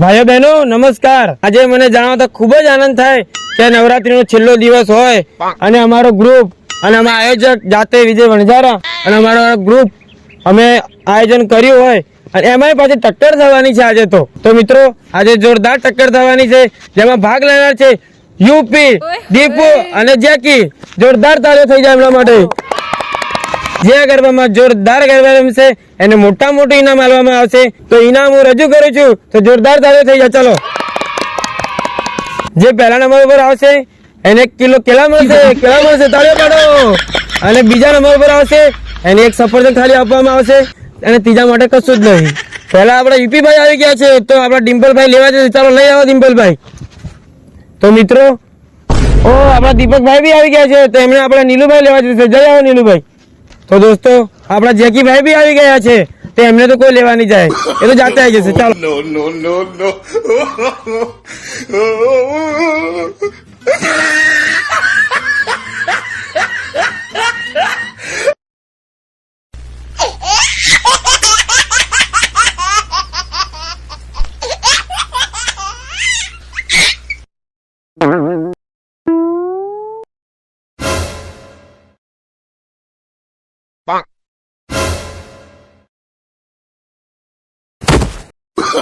ભાઈઓ બહેનો નમસ્કાર. આજે મને જણાવતા ખૂબ જ આનંદ થાય કે નવરાત્રીનો છેલ્લો દિવસ હોય અને અમારો ગ્રુપ અને અમારા આયોજક જાતે વિજય વણઝારા અને અમારો ગ્રુપ અમે આયોજન કર્યું હોય અને એમાંય પાછી ટક્કર થવાની છે આજે તો. તો મિત્રો આજે જોરદાર ટક્કર થવાની છે. જેમાં ભાગ લેનાર છે યુપી દીપુ અને જેકી. જોરદાર તાળીઓ થઈ જાય એમના માટે. જે ગરબામાં જોરદાર ગરબા રમશે એને મોટા મોટું ઇનામ આપવામાં આવશે. તો ઇનામ હું રજૂ કરું છું. તો જોરદાર તાળીઓ થઈ જાય. ચલો. જે પહેલા નંબર ઉપર આવશે, એને એક કિલો કેળા મળશે. કેળા મળશે. તાળીઓ પાડો અને બીજા નંબર ઉપર આવશે, એને એક સફરજન થાળી આપવામાં આવશે. અને ત્રીજા માટે કશું જ નહીં. પહેલા આપણા યુપીભાઈ આવી ગયા છે. તો આપણા ડિમ્પલભાઈ લેવા જશે. ચાલો, લઈ આવો ડિમ્પલભાઈ. તો મિત્રો, ઓ, આપણા દીપકભાઈ બી આવી ગયા છે. તો એમને આપણે નીલુભાઈ લેવા જશે. જય આવો નીલુભાઈ. તો દોસ્તો આપણા જેકીભાઈ બી આવી ગયા છે તો એમને તો કોઈ લેવા નહીં જાય એ તો જાતે આવી જશે ચાલો no, no, no,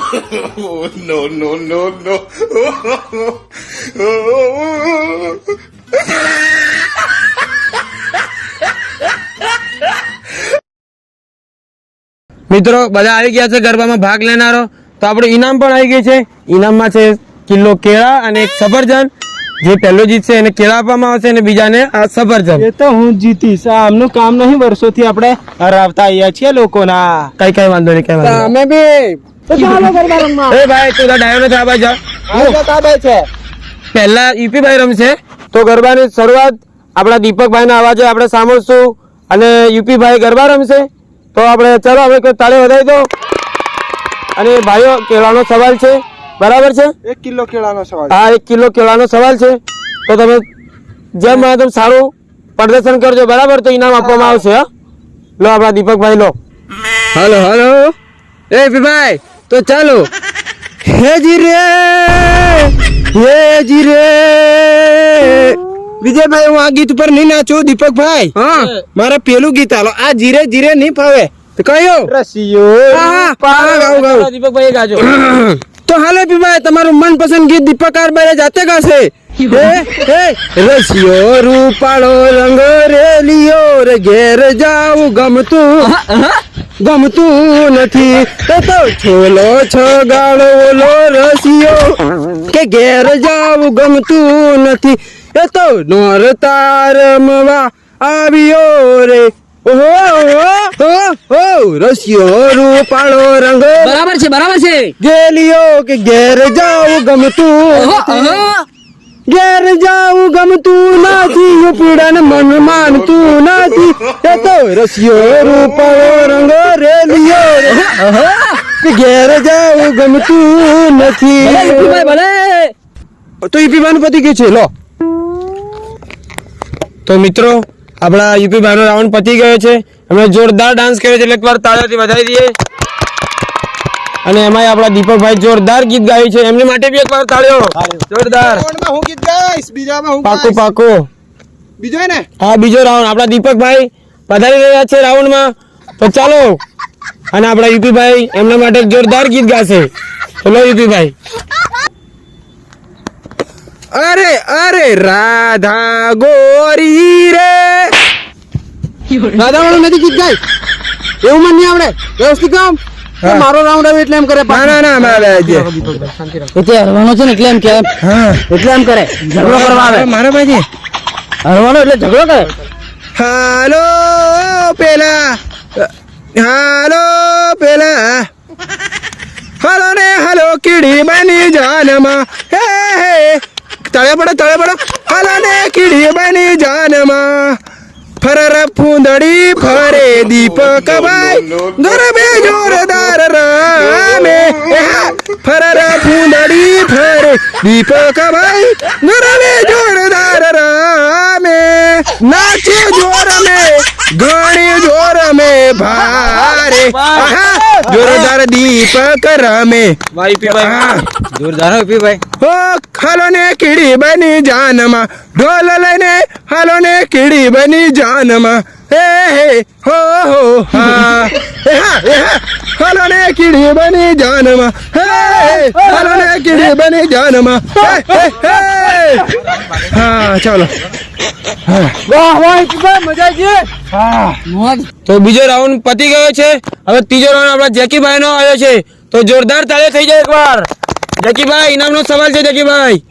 Oh, no, no, no, no. મિત્રો બધા આવી ગયા છે ગરબામાં ભાગ લેનારો. તો આપણું ઇનામ પણ આવી ગયું છે. ઇનામમાં છે કિલો કેળા અને એક સફરજન. જે પહેલો જીતશે એને કેળા આપવામાં આવશે અને બીજાને આ સફરજન. એ તો હું જીતીશ. આમનું કામ નહીં વર્ષોથી આપણે હરાવતા આવ્યા છીએ લોકોના. કઈ કઈ વાંધો નહીં કઈ વાંધો અમે બી. તો ચાલો ગરબા રમવા. એ ભાઈ તું ડાયો નથી આ બાજુ જા. આ તો તાબાઈ છે. પહેલા યુપી ભાઈ રમશે. તો ગરબાની શરૂઆત આપણા દીપકભાઈના અવાજે આપણે સાંભળશું અને યુપી ભાઈ ગરબા રમશે. તો આપણે ચલો હવે કોઈ તાળી વધારી દો. અને ભાઈઓ કેળાનો સવાલ છે. બરાબર છે? એક કિલો કેળાનો સવાલ. હા એક કિલો કેળાનો સવાલ છે. તો તમે જેમ મને તેમ સારું પ્રદર્શન કરજો. બરાબર? તો ઇનામ આપવામાં આવશે હા? લો આપણા દીપકભાઈ લો. Hello hello. એ ભાઈ. તો ચાલો. હે જી રે હે જી રે. વિજયભાઈ હું આ ગીત ઉપર નહીં નાચું દીપકભાઈ. હા. મારે પેલું ગીત આલો આ જીરે જીરે નહીં ફાવે. તો કયો રસિયો દીપકભાઈ ગાજો. તો હાલે પીભાઈ તમારું મનપસંદ ગીત દીપક આરબાઈ જાતે ગાશે હે હે રસિયો રૂપાળો રંગ રેલિયો રે ઘેર જાવું ગમતું ગમતું નથી એ તો છોલો છગાડો ઓલો રસિયો કે ઘેર જાવું ગમતું નથી એ તો નોર તારમવા આવ્યો રે ઓહો ઓહો ઓહો રસિયો રૂપાળો રંગ. બરાબર છે બરાબર છે. ગેલિયો કે ઘેર જાવું ગમતું. ઘેર જાવું ગમતું નથી યુપીડાને મન માનતું નથી. એ તો રસિયો રૂપાળો રંગ રેલિયો કે ઘેર જાવું ગમતું નથી. ભલે તો યુપીબાનું પતી ગયું છે લો. તો મિત્રો આપણા યુપી ભાઈનો રાઉન્ડ પતી ગયો છે. અમે જોરદાર ડાન્સ કર્યો છે. એટલે એકવાર તાળાથી વધારી દઈએ. અને એમાંય આપણા દીપકભાઈ જોરદાર ગીત ગાયું છે. એમની માટે બી એકવાર તાળ્યો જોરદાર. હું ગીત ગાઈશ? બીજામાં હું પાકો પાકો. બીજો ને હા બીજો રાઉન્ડ આપણા દીપકભાઈ પધારી રહ્યા છે રાઉન્ડમાં તો ચાલો. અને આપણા યુપીભાઈ એમના માટે જોરદાર ગીત ગાશે. ચલો યુપીભાઈ. અરે અરે રાધા ગોરી રે. રાધા વાળું નથી ગીત ગાય? એવું મને નહીં આવડે. વ્યવસ્થિત કામ મારો રાઉન્ડ આવે એટલે એમ કરે ના ના ના મારે એટલે હરવાનો છે ને એટલે એમ કે હા. એટલે એમ કરે. ઝઘડો કરવા આવે. મારા ભાઈ હરવાનો એટલે ઝઘડો કરે? હાલો પેલા. હાલો પેલા. હાલો ને હાલો કીડી બની જાનમાં. હે હે. તળે પડો તળે પડો હાલો ને કીડી બની જાનમાં ફરર ફૂંદડી ફરે દીપક ભાઈ ગરબે જોરદાર રામે એ હા, ફરર ફૂંદડી ફરે દીપક ભાઈ ગરબે જોરદાર રામે નાચે જોર મે ઘણી જોર મે ભારે આહા, જોરદાર દીપક રમે ભાઈ યુપી ભાઈ. હા. જોરદાર યુપી ભાઈ. હો હાલો ને કીડી બની જાનમાં. ઢોલ લઈને હાલો ને કીડી બની જાનમાં. હે હે હો હો હા. હા હા હાલો ને કીડી બની જાનમાં. હે હે, હાલો ને કીડી બની જાનમાં. હે હે હે. હા ચાલો. વાહ વાહ ભાઈ મજા આવી તો બીજો રાઉન્ડ પતી ગયો છે. હવે ત્રીજો રાઉન્ડ આપણા જેકીભાઈ નો આવ્યો છે. તો જોરદાર તાળીઓ થઈ જાય એકવાર. જેકીભાઈ ઇનામનો સવાલ છે જેકીભાઈ.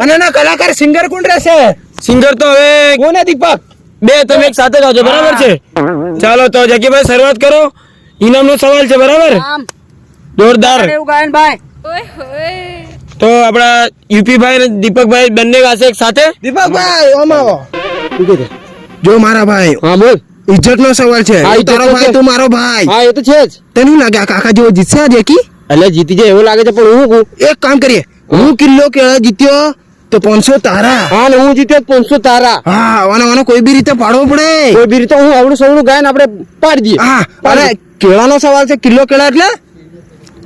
અને ના કલાકાર સિંગર કોણ રહેશે? સિંગર તો હવે કોને દીપક? બે તમે એક સાથે ગાજો બરાબર છે? ચાલો તો જકીભાઈ શરૂઆત કરો. ઇનામનો સવાલ છે બરાબર? જોરદાર. તો આપણા યુપી ભાઈ અને દીપકભાઈ બંને ગાશે એક સાથે? દીપકભાઈ ઓમ આવો. જો મારા ભાઈ હા બોલ. ઇજ્જત નો સવાલ છે. તારો ભાઈ તું મારો ભાઈ. હા એ તો છે જ. તને લાગે? આ કાકા જેવો જીતશે આજે કી? એટલે જીતી જાય એવું લાગે છે પણ હું એક કામ કરીએ. હું કિલ્લો કેળા જીત્યો તો પાંચસો તારા. હા ને હું જીત્યો પાંચસો તારા. હા અને આનો કોઈ બી રીતે પાડવો પડે. કોઈ બી રીતે હું આવડું સવડું ગાયન આપણે પાડી દઈએ. હા અને કેળાનો સવાલ છે કિલ્લો કેળા એટલે?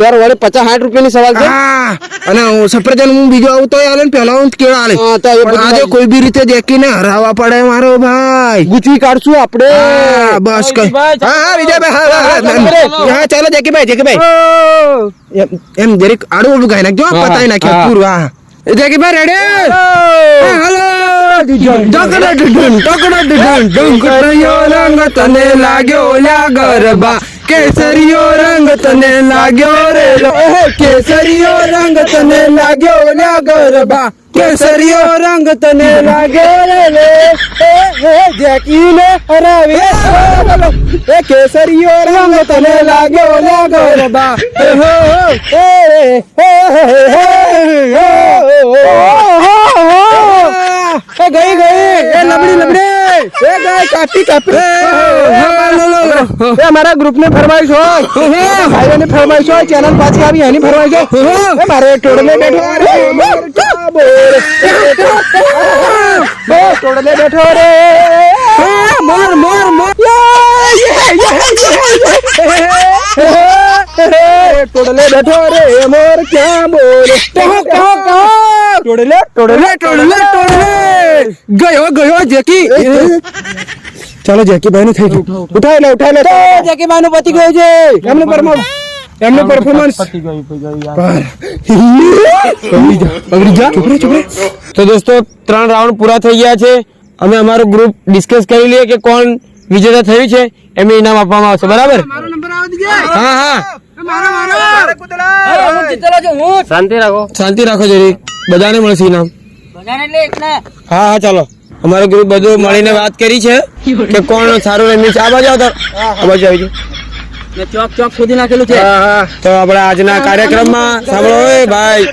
ત્યારે વડે પચાસ સાઠ રૂપિયાની સવાલ છે. હા અને હું સફરજન હું બીજો આવું તોય આલે ને પેલા હું કેળા આલે તો આજે કોઈ બી રીતે દેખીને હરાવવા પડે મારો ભાઈ. ગુચવી કાઢશું આપણે. હા, બસ કઈ હા હા વિજયભાઈ હા હા, ચાલો, જેકીભાઈ જેકીભાઈ. એમ એમ જરીક આડું ઓલું ગાઈ નાખજો હા, પતાઈ નાખ્યો. પૂરું હા. જેકીભાઈ રેડી હાલો. ટકડા ઢઢન, ટકડા ઢઢન, ડુંગળીયો રંગ તને લાગ્યો લ્યા ગરબા. કેસરીયો રંગ તને લાગ્યો રે કેસરીયો રંગ તને લાગ્યો લ્યા ગરબા કેસરીયો રંગ તને લાગ્યો રે લે એ જેકી ને હરાવે એ કેસરીયો રંગ તને લાગ્યો લ્યા ગરબા એ હો એ એ ગઈ ગઈ એ લબડી લબડી એ ગઈ કાપી કાપી એ મારા ગ્રુપ ને ફરમાઈશ હોય ભાઈઓ ને ફરમાઈશ હોય ચેનલ પાછી આવી એની ફરમાઈશ હોય એ મારે ટોડલે બેઠો રે મોર ક્યાં બોલ એ ટોડલે બેઠો રે મોર મોર મોર ટોડલે બેઠો ટોડલે ટોડલે ટોડલે ટોડલે ગયો ગયો જેકી. ચાલો જેકી ભાઈ નું થઈ ગયું. ઉઠાઈ લે ઉઠાઈ લે જેકીભાઈ નું પતી ગયું છે. એમનું પરફોર્મન્સ એમનું પરફોર્મન્સ તો દોસ્તો ત્રણ રાઉન્ડ પૂરા થઈ ગયા છે. અમે અમારું ગ્રુપ ડિસ્કસ કરી લઈએ કે કોણ વિજેતા થયું છે. એમને ઇનામ આપવામાં આવશે બરાબર? હા હા. શાંતિ રાખો. શાંતિ રાખો જરી. બધાને મળશે ઇનામ. હા હા ચાલો. અમારો ગ્રુપ બધું મળીને વાત કરી છે કે કોણ સારું રમ્યું છે આ બાજુ આવતા આ બાજુ આવી જાય ચોક ચોક ખોદી નાખેલું છે. હા હા. તો આપણા આજના કાર્યક્રમમાં સાંભળો ઓય ભાઈ.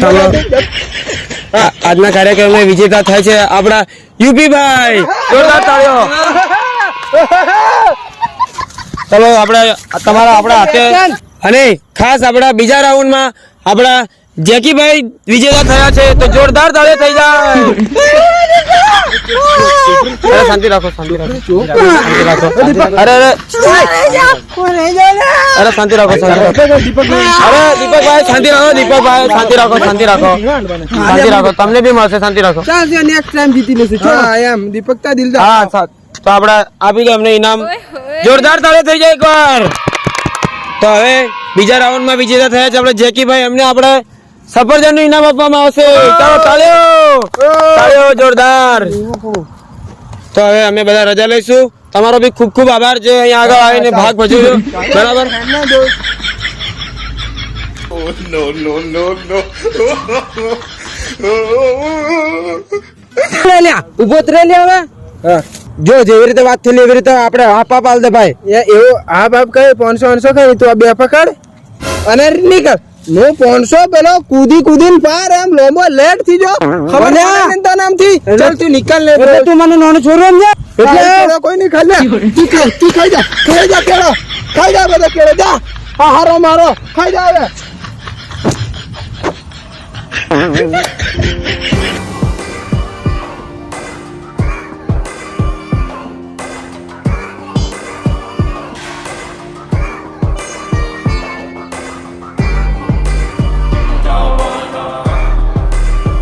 સાંભળો. આજના કાર્યક્રમમાં વિજેતા થાય છે આપણા યુપી ભાઈ. જોરદાર તાળીઓ. ચલો આપણે તમારા આપણા હાથે અને ખાસ આપણા બીજા રાઉન્ડમાં આપણા જેકીભાઈ વિજેતા થયા છે તો જોરદાર તાળીઓ થઈ જાય. અરે શાંતિ રાખો શાંતિ રાખો. શાંતિ રાખો. અરે અરે. અરે શાંતિ રાખો શાંતિ અરે દીપકભાઈ. શાંતિ રાખો દીપકભાઈ શાંતિ રાખો શાંતિ રાખો. શાંતિ રાખો. તમને બી મળશે શાંતિ રાખો. નેક્સ્ટ ટાઈમ જીતી લેશું. હા. એમ દીપકતા દિલદાર. હા તો આપણે આપી દો અમને ઇનામ. જોરદાર તાળે થઈ જાય એકવાર. તો હવે બીજા રાઉન્ડમાં વિજેતા થયા છે આપણે જેકીભાઈ એમને આપણે સફરજનનું ઇનામ આપવામાં આવશે. ચાલો તાળીઓ. તાળીઓ જોરદાર. તો હવે અમે બધા રજા લઈશું. તમારો બી ખૂબ ખૂબ આભાર જે અહીંયા આગળ આવીને ભાગ ભજવ્યો. બરાબર? Oh, ઊભો ત્રેલી હવે. હવે જો જેવી રીતે વાત થયેલી એવી રીતે આપણે હાફ હાફ આલ દે ભાઈ. એવું હાફ હાફ કહે પાંચસો પાંચસો કહે તું આ બે પકડ અને નીકળ. હું પાંચસો પેલો કૂદી કૂદીને પાર એમ લોમો લેટ થઈ જો ખબર નહીં તારા નામથી ચાલ તું નીકળ લે. તું મને નાનો છોરો સમજે એટલે કોઈ નહીં ખાઈ લે. તું ખાઈ તું ખાઈ જા ખાઈ જા કેળો. ખાઈ જા બધા કેળો. જા આ હારો મારો. ખાઈ જા હવે.